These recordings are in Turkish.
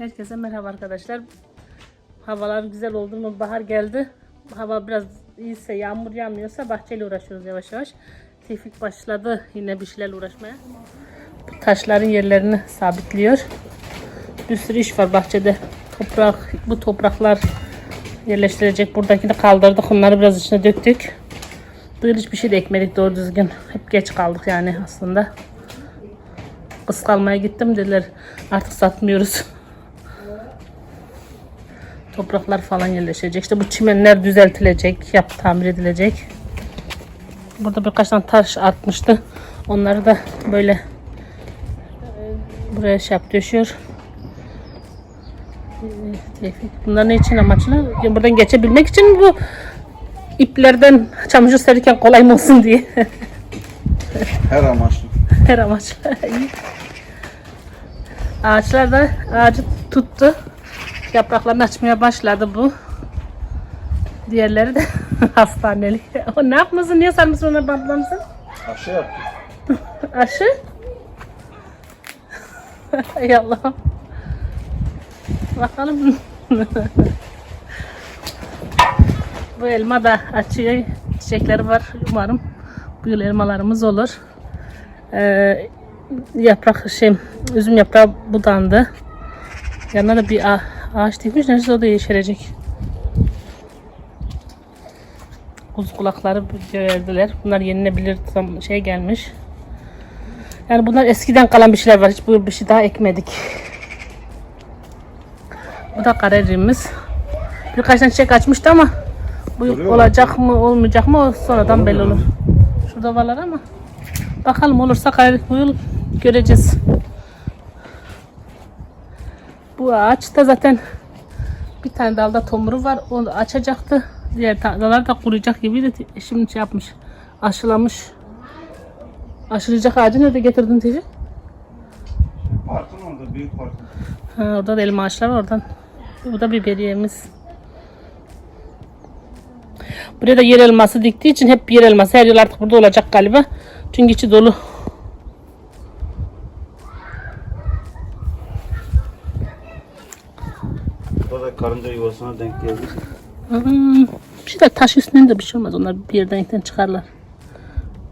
Herkese merhaba arkadaşlar. Havalar güzel oldu mu? Bahar geldi. Hava biraz iyiyse, yağmur yağmıyorsa bahçeyle uğraşıyoruz yavaş yavaş. Tevfik başladı yine bir şeylerle uğraşmaya. Bu taşların yerlerini sabitliyor. Bir sürü iş var bahçede. Toprak, bu topraklar yerleştirecek. Buradakini kaldırdık. Onları biraz içine döktük. Bu yıl hiçbir şey de ekmedik doğru düzgün. Hep geç kaldık yani aslında. Kız kalmaya gittim dediler artık satmıyoruz. Topraklar falan yerleşecek. İşte bu çimenler düzeltilecek, yap tamir edilecek. Burada birkaç tane taş artmıştı. Onları da böyle e, buraya şey yap döşüyor. E, Tevfik, Bunlar ne için amaçlı? Ya Buradan geçebilmek için mi bu iplerden çamaşır serirken kolay mı olsun diye. Her amaçlı. Her amaç. İyi. Ağaçlar da ağacı tuttu. Yapraklarını açmaya başladı bu. Diğerleri de hastanelik. O ne yapmasın? Niye sarmışsın ona bantlamışsın? Aşı yaptık. Aşı? Ey Allah'ım. Bakalım. bu elma da açıyor. Çiçekleri var. Umarım bu yıl elmalarımız olur. Ee, yaprak şey, üzüm yaprağı budandı. Yanına da bir ağaç dikmiş. Neyse o da yeşerecek. Kuzu kulakları verdiler. Bunlar yenilebilir şey gelmiş. Yani bunlar eskiden kalan bir şeyler var. Hiç bu bir şey daha ekmedik. Bu da kararimiz. Birkaç tane çiçek açmıştı ama bu Duruyor olacak mı olmayacak mı sonradan belli olur. Şurada varlar ama bakalım olursa karar bu yıl göreceğiz. Bu ağaç da zaten bir tane dalda tomuru var. Onu açacaktı. Diğer dallar da kuruyacak gibiydi. Şimdi şey yapmış. Aşılamış. Aşılayacak ağacı nerede getirdin Tici? Parkın orada, büyük parkın. Ha, orada da elma ağaçları oradan. Bu da biberiyemiz. Buraya da yer elması diktiği için hep yer elması. Her yıl artık burada olacak galiba. Çünkü içi dolu. Karınca yuvasına denk geldi. Hmm, bir şey de taş üstünden de bir şey olmaz. Onlar bir yerden yerden çıkarlar.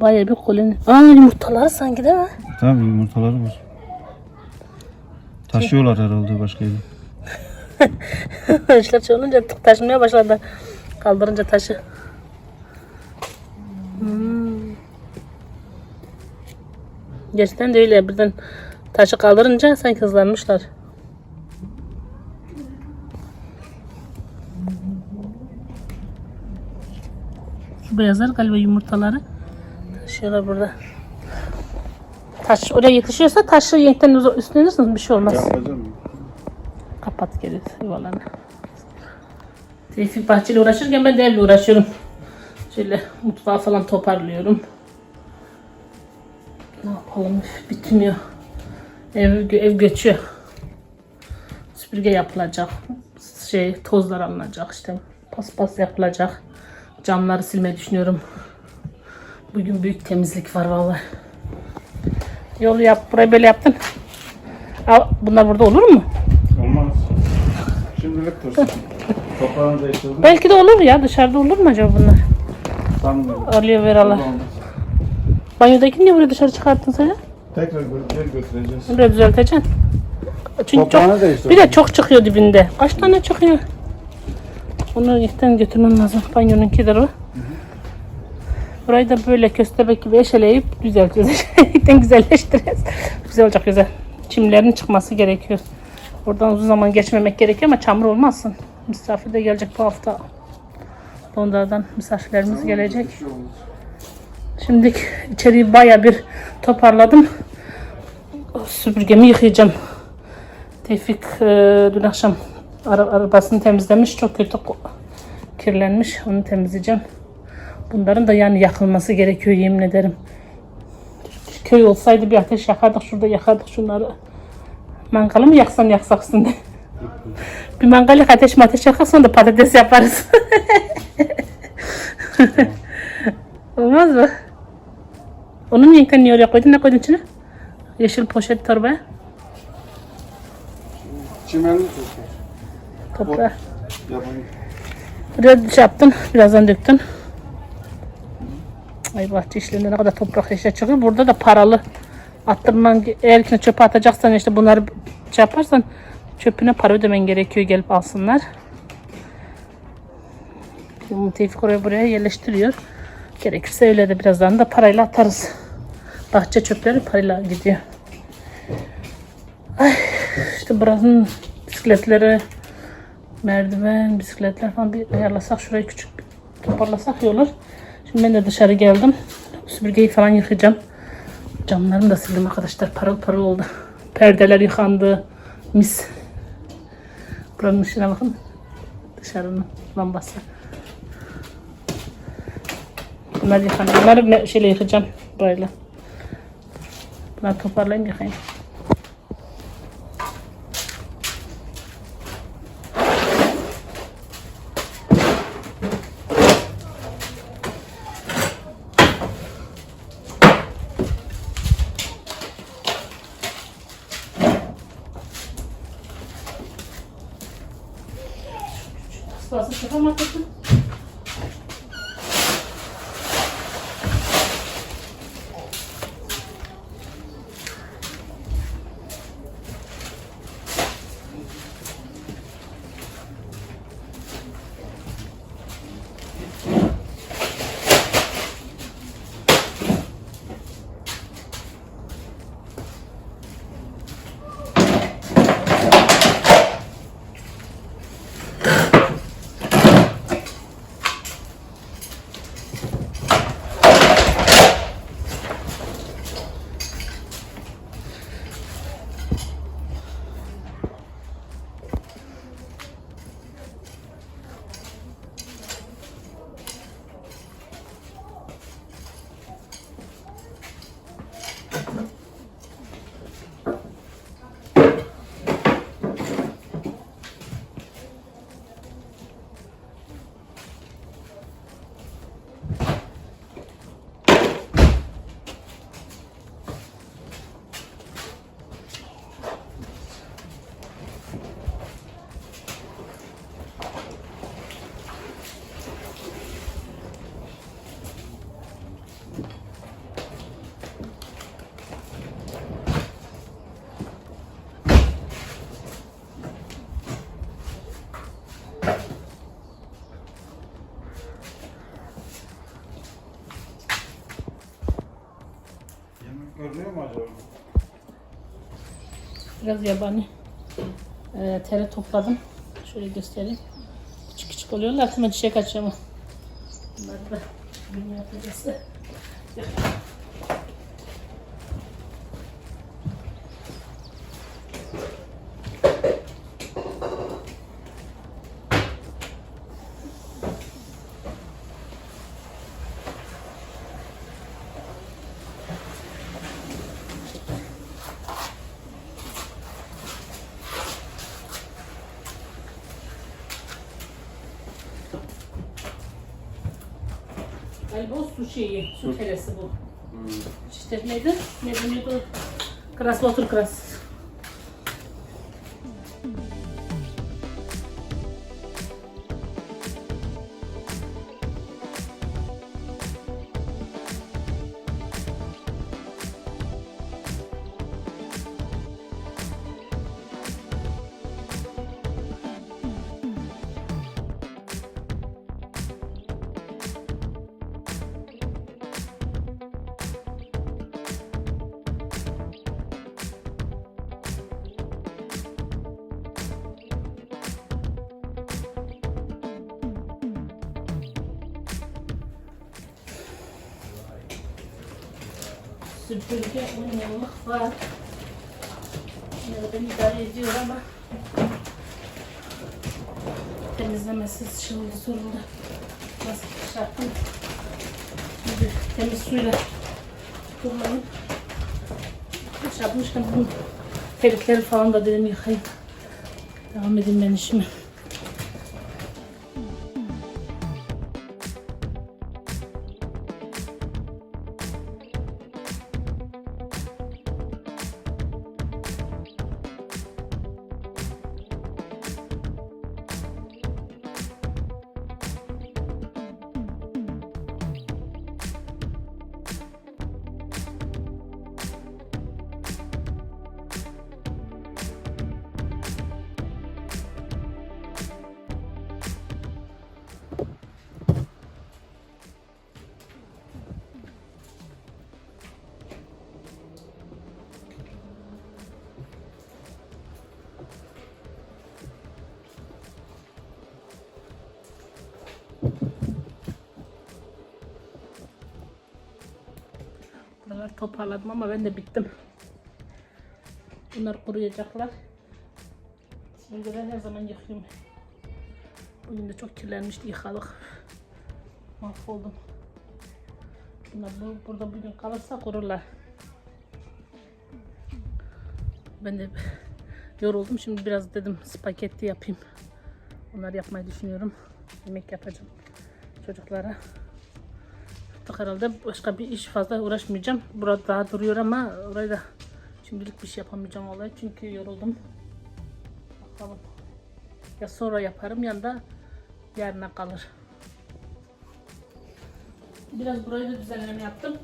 Bayağı bir koloni. Aa yumurtaları sanki değil mi? Tabii yumurtaları var. Taşıyorlar herhalde başka yere. İşler olunca tık taşınmaya başladı. Kaldırınca taşı. Hmm. Gerçekten de öyle. Birden taşı kaldırınca sanki hızlanmışlar. Beyazlar galiba yumurtaları taşıyorlar burada. Taş oraya yetişiyorsa taşı yenkten indirsiniz bir şey olmaz. Kapat geri yuvalarını. Tevfik bahçeyle uğraşırken ben de evle uğraşıyorum. Şöyle mutfağı falan toparlıyorum. Ne yapalım bitmiyor. Ev, ev göçüyor. Süpürge yapılacak. Şey tozlar alınacak işte. Paspas yapılacak. Camları silmeyi düşünüyorum. Bugün büyük temizlik var vallahi. Yolu yap. Burayı böyle yaptın. Al, bunlar burada olur mu? Olmaz. Şimdilik dursun. Toprağını değiştirdim. Belki de olur ya. Dışarıda olur mu acaba bunlar? Sanmıyorum. Aloe veralar. Banyodakini niye buraya dışarı çıkarttın sen? Tekrar geri götüreceğiz. Buraya düzelteceksin. Çünkü Toprağını çok, değiştirdim. bir de çok çıkıyor dibinde. Kaç tane çıkıyor? Onu ilkten götürmem lazım. Banyonunkidir o. Burayı da böyle köstebek gibi eşeleyip düzelteceğiz. İlkten güzelleştireceğiz. Güzel olacak güzel. Çimlerin çıkması gerekiyor. Oradan uzun zaman geçmemek gerekiyor ama çamur olmazsın. Misafir de gelecek bu hafta. Londra'dan misafirlerimiz gelecek. Şimdi içeriği baya bir toparladım. Süpürgemi yıkayacağım. Tevfik e, dün akşam arabasını temizlemiş. Çok kötü kirlenmiş. Onu temizleyeceğim. Bunların da yani yakılması gerekiyor yemin ederim. Köy olsaydı bir ateş yakardık. Şurada yakardık şunları. Mangalı mı yaksan yaksak bir mangal ateş ateş yakar sonra da patates yaparız. Olmaz mı? Yengten niye oraya koydun? Ne koydun içine? Yeşil poşet torbaya. Çimenli toprak. Toprağı. Yapın. Buraya şey yaptın. Birazdan döktün. Ay bahçe işlerinde ne kadar toprak eşya çıkıyor. Burada da paralı. Attırman eğer ki çöpe atacaksan işte bunları şey yaparsan çöpüne para ödemen gerekiyor gelip alsınlar. Şimdi Tevfik oraya buraya yerleştiriyor. Gerekirse öyle de birazdan da parayla atarız. Bahçe çöpleri parayla gidiyor. Ay, işte buranın bisikletleri, merdiven, bisikletler falan bir ayarlasak şurayı küçük toparlasak iyi olur. Şimdi ben de dışarı geldim. Süpürgeyi falan yıkayacağım. Camlarını da sildim arkadaşlar. Parıl parıl oldu. Perdeler yıkandı. Mis. Buranın ışığına bakın. Dışarının lambası. Bunlar yıkandı. Bunları şeyle yıkayacağım. Böyle. Bunları toparlayayım yıkayayım. Fazla çıkamadım. Yemek görünüyor mu acaba? Biraz yabani. Ee, tere topladım. Şöyle göstereyim. Küçük küçük oluyorlar. Hemen çiçek açıyor ama. Bunları da gün yapacağız. Galiba o su şeyi, su teresi bu. İşte neydi? Ne deniyordu? Kras, water kras. Süpürge uyumluluk var. De ben idare ediyor ama temizlemesi şimdi soruldu. Nasıl şartım? Şimdi temiz suyla kullanıp iş yapmışken bu terikleri falan da dedim yıkayayım. Devam edeyim ben işime. Toparladım ama ben de bittim. Bunlar kuruyacaklar. Ben her zaman yıkıyorum. Bugün de çok kirlenmişti yıkadık. Mahvoldum. Bunlar bu, burada bugün kalırsa kururlar. Ben de yoruldum. Şimdi biraz dedim spagetti yapayım. Onları yapmayı düşünüyorum. Yemek yapacağım çocuklara. Artık herhalde başka bir iş fazla uğraşmayacağım. Burada daha duruyor ama orayı da şimdilik bir şey yapamayacağım olay. Çünkü yoruldum. Bakalım. Ya sonra yaparım ya da yarına kalır. Biraz burayı da düzenleme yaptım.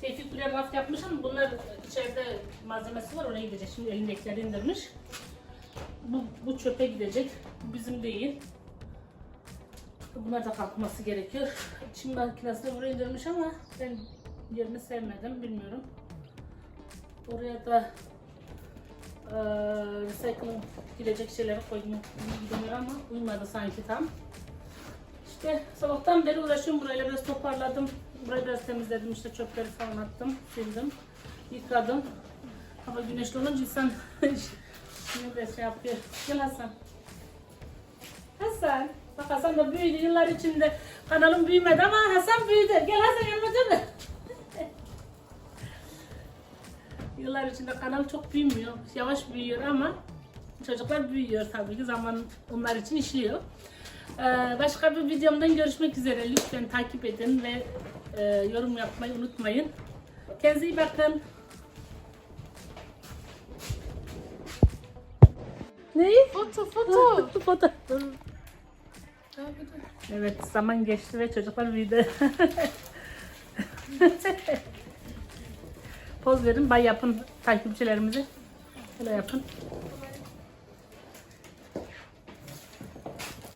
Tevfik buraya raf yapmış ama bunlar içeride malzemesi var oraya gidecek. Şimdi elindekileri indirmiş. Bu, bu çöpe gidecek. Bizim değil. Bunlar da kalkması gerekiyor. Çim makinesini buraya indirmiş ama ben yerini sevmedim bilmiyorum. Oraya da eee recycling gidecek şeyleri koydum gidemiyor ama uymadı sanki tam. İşte sabahtan beri uğraşıyorum burayla biraz toparladım. Burayı biraz temizledim işte çöpleri falan attım, sildim, yıkadım. Hava güneşli olunca insan şimdi de şey yapıyor. Gel Hasan. Hasan. Bak Hasan da büyüdü yıllar içinde. Kanalım büyümedi ama Hasan büyüdü. Gel Hasan yanıma değil mi? yıllar içinde kanal çok büyümüyor. Yavaş büyüyor ama çocuklar büyüyor tabii ki. Zaman onlar için işliyor. Ee, başka bir videomdan görüşmek üzere. Lütfen takip edin ve e, yorum yapmayı unutmayın. Kendinize iyi bakın. Neyi? Foto foto. Foto. Evet zaman geçti ve çocuklar büyüdü. Poz verin, bay yapın takipçilerimizi. Böyle yapın.